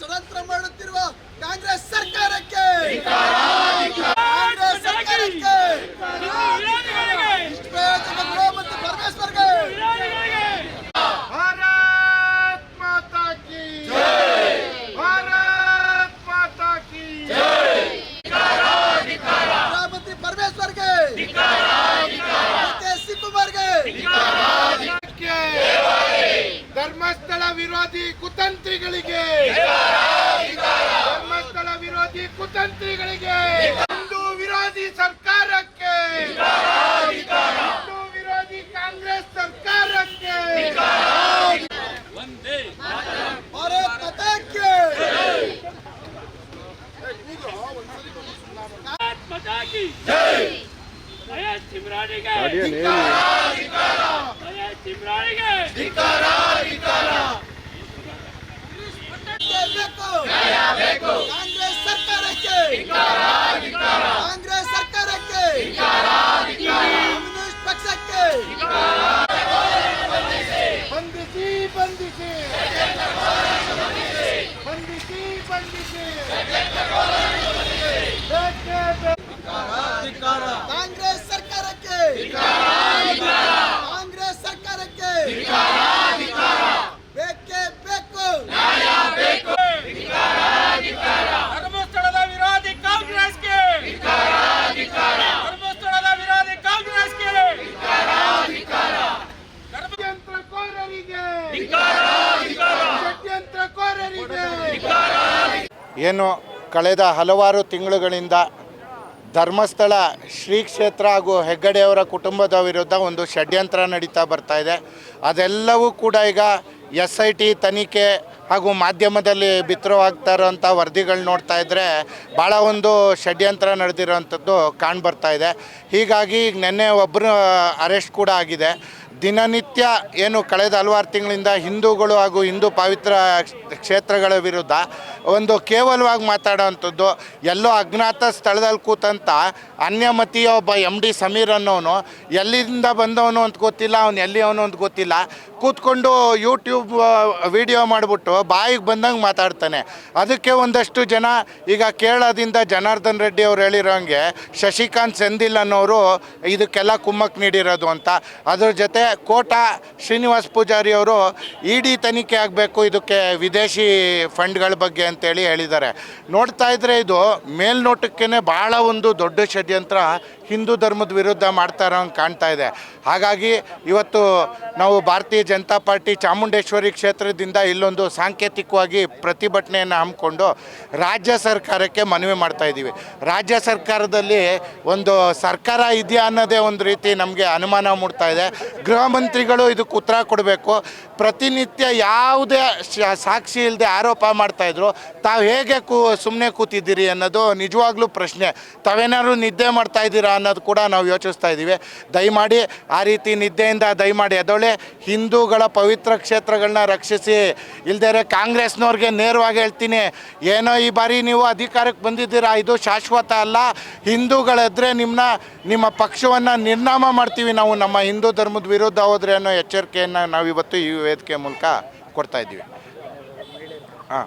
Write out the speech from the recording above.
ಷಡ್ಯಂತ್ರ ಮಾಡುತ್ತಿರುವ ಕಾಂಗ್ರೆಸ್ ಸರ್ಕಾರಕ್ಕೆ. ವಿರೋಧಿ ಕುತಂತ್ರಿಗಳಿಗೆ. ಧರ್ಮಸ್ಥಳ ವಿರೋಧಿ ಕುತಂತ್ರಿಗಳಿಗೆ. ಹಿಂದೂ ವಿರೋಧಿ ಸರ್ಕಾರಕ್ಕೆ. ಹಿಂದೂ ವಿರೋಧಿ ಕಾಂಗ್ರೆಸ್ ಸರ್ಕಾರಕ್ಕೆ. ಭಾರತ್ ಮಾತಾ ಏನು ಕಳೆದ ಹಲವಾರು ತಿಂಗಳುಗಳಿಂದ ಧರ್ಮಸ್ಥಳ ಶ್ರೀ ಕ್ಷೇತ್ರ ಹಾಗೂ ಹೆಗ್ಗಡೆಯವರ ಕುಟುಂಬದ ವಿರುದ್ಧ ಒಂದು ಷಡ್ಯಂತ್ರ ನಡೀತಾ ಬರ್ತಾ ಇದೆ. ಅದೆಲ್ಲವೂ ಕೂಡ ಈಗ ಎಸ್ ಐ ಟಿ ತನಿಖೆ ಹಾಗೂ ಮಾಧ್ಯಮದಲ್ಲಿ ಬಿತ್ತರವಾಗ್ತಾ ಇರೋಂಥ ವರದಿಗಳು ನೋಡ್ತಾ ಇದ್ದರೆ ಭಾಳ ಒಂದು ಷಡ್ಯಂತ್ರ ನಡೆದಿರೋವಂಥದ್ದು ಕಾಣ್ಬರ್ತಾ ಇದೆ. ಹೀಗಾಗಿ ಈಗ ನಿನ್ನೆ ಒಬ್ಬರು ಅರೆಸ್ಟ್ ಕೂಡ ಆಗಿದೆ. ದಿನನಿತ್ಯ ಏನು ಕಳೆದ ಹಲವಾರು ತಿಂಗಳಿಂದ ಹಿಂದೂಗಳು ಹಾಗೂ ಹಿಂದೂ ಪವಿತ್ರ ಕ್ಷೇತ್ರಗಳ ವಿರುದ್ಧ ಒಂದು ಕೇವಲವಾಗಿ ಮಾತಾಡೋವಂಥದ್ದು ಎಲ್ಲೋ ಅಜ್ಞಾತ ಸ್ಥಳದಲ್ಲಿ ಕೂತಂತ ಅನ್ಯಮತಿಯ ಒಬ್ಬ ಎಂ ಡಿ ಸಮೀರ್ ಅನ್ನೋನು ಎಲ್ಲಿಂದ ಬಂದವನು ಅಂತ ಗೊತ್ತಿಲ್ಲ, ಅವ್ನು ಎಲ್ಲಿ ಅವನು ಅಂತ ಗೊತ್ತಿಲ್ಲ. ಕೂತ್ಕೊಂಡು ಯೂಟ್ಯೂಬ್ ವಿಡಿಯೋ ಮಾಡಿಬಿಟ್ಟು ಬಾಯಿಗೆ ಬಂದಂಗೆ ಮಾತಾಡ್ತಾನೆ. ಅದಕ್ಕೆ ಒಂದಷ್ಟು ಜನ ಈಗ ಕೇರಳದಿಂದ ಜನಾರ್ದನ್ ರೆಡ್ಡಿ ಅವ್ರು ಹೇಳಿರೋಂಗೆ ಶಶಿಕಾಂತ್ ಸೆಂದಿಲ್ ಅನ್ನೋರು ಇದಕ್ಕೆಲ್ಲ ಕುಮ್ಮಕ್ಕೆ ನೀಡಿರೋದು ಅಂತ. ಅದ್ರ ಜೊತೆ ಕೋಟ ಶ್ರೀನಿವಾಸ್ ಪೂಜಾರಿ ಅವರು ಇಡಿ ತನಿಖೆ ಆಗಬೇಕು, ಇದಕ್ಕೆ ವಿದೇಶಿ ಫಂಡ್ಗಳ ಬಗ್ಗೆ ಅಂತೇಳಿ ಹೇಳಿದ್ದಾರೆ. ನೋಡ್ತಾ ಇದ್ರೆ ಇದು ಮೇಲ್ನೋಟಕ್ಕೇ ಭಾಳ ಒಂದು ದೊಡ್ಡ ಷಡ್ಯಂತ್ರ ಹಿಂದೂ ಧರ್ಮದ ವಿರುದ್ಧ ಮಾಡ್ತಾ ಅಂತ ಕಾಣ್ತಾ ಇದೆ. ಹಾಗಾಗಿ ಇವತ್ತು ನಾವು ಭಾರತೀಯ ಜನತಾ ಪಾರ್ಟಿ ಚಾಮುಂಡೇಶ್ವರಿ ಕ್ಷೇತ್ರದಿಂದ ಇಲ್ಲೊಂದು ಸಾಂಕೇತಿಕವಾಗಿ ಪ್ರತಿಭಟನೆಯನ್ನು ಹಮ್ಮಿಕೊಂಡು ರಾಜ್ಯ ಸರ್ಕಾರಕ್ಕೆ ಮನವಿ ಮಾಡ್ತಾ ಇದ್ದೀವಿ. ರಾಜ್ಯ ಸರ್ಕಾರದಲ್ಲಿ ಒಂದು ಸರ್ಕಾರ ಇದೆಯಾ ಅನ್ನೋದೇ ಒಂದು ರೀತಿ ನಮಗೆ ಅನುಮಾನ ಮೂಡ್ತಾ ಇದೆ. ಗೃಹ ಮಂತ್ರಿಗಳು ಇದಕ್ಕೆ ಉತ್ತರ ಕೊಡಬೇಕು. ಪ್ರತಿನಿತ್ಯ ಯಾವುದೇ ಸಾಕ್ಷಿ ಇಲ್ಲದೆ ಆರೋಪ ಮಾಡ್ತಾಯಿದ್ರು ತಾವು ಹೇಗೆ ಕೂ ಸುಮ್ಮನೆ ಕೂತಿದ್ದೀರಿ ಅನ್ನೋದು ನಿಜವಾಗ್ಲೂ ಪ್ರಶ್ನೆ. ತಾವೇನಾದ್ರು ನಿದ್ದೆ ಮಾಡ್ತಾ ಇದ್ದೀರಾ ಅನ್ನೋದು ಕೂಡ ನಾವು ಯೋಚಿಸ್ತಾ ಇದ್ದೀವಿ. ದಯಮಾಡಿ ಆ ರೀತಿ ನಿದ್ದೆಯಿಂದ ದಯಮಾಡಿ ಅದೊಳ್ಳೆ ಹಿಂದೂಗಳ ಪವಿತ್ರ ಕ್ಷೇತ್ರಗಳನ್ನ ರಕ್ಷಿಸಿ. ಇಲ್ದೇ ಕಾಂಗ್ರೆಸ್ನವ್ರಿಗೆ ನೇರವಾಗಿ ಹೇಳ್ತೀನಿ, ಏನೋ ಈ ಬಾರಿ ನೀವು ಅಧಿಕಾರಕ್ಕೆ ಬಂದಿದ್ದೀರಾ, ಇದು ಶಾಶ್ವತ ಅಲ್ಲ. ಹಿಂದೂಗಳಿದ್ರೆ ನಿಮ್ಮನ್ನ ನಿಮ್ಮ ಪಕ್ಷವನ್ನು ನಿರ್ನಾಮ ಮಾಡ್ತೀವಿ ನಾವು, ನಮ್ಮ ಹಿಂದೂ ಧರ್ಮದ ವಿರುದ್ಧ ಹೋದ್ರೆ ಅನ್ನೋ ಎಚ್ಚರಿಕೆಯನ್ನು ನಾವು ಇವತ್ತು ಈ ವೇದಿಕೆ ಮೂಲಕ ಕೊಡ್ತಾ ಇದ್ದೀವಿ. ಹಾಂ.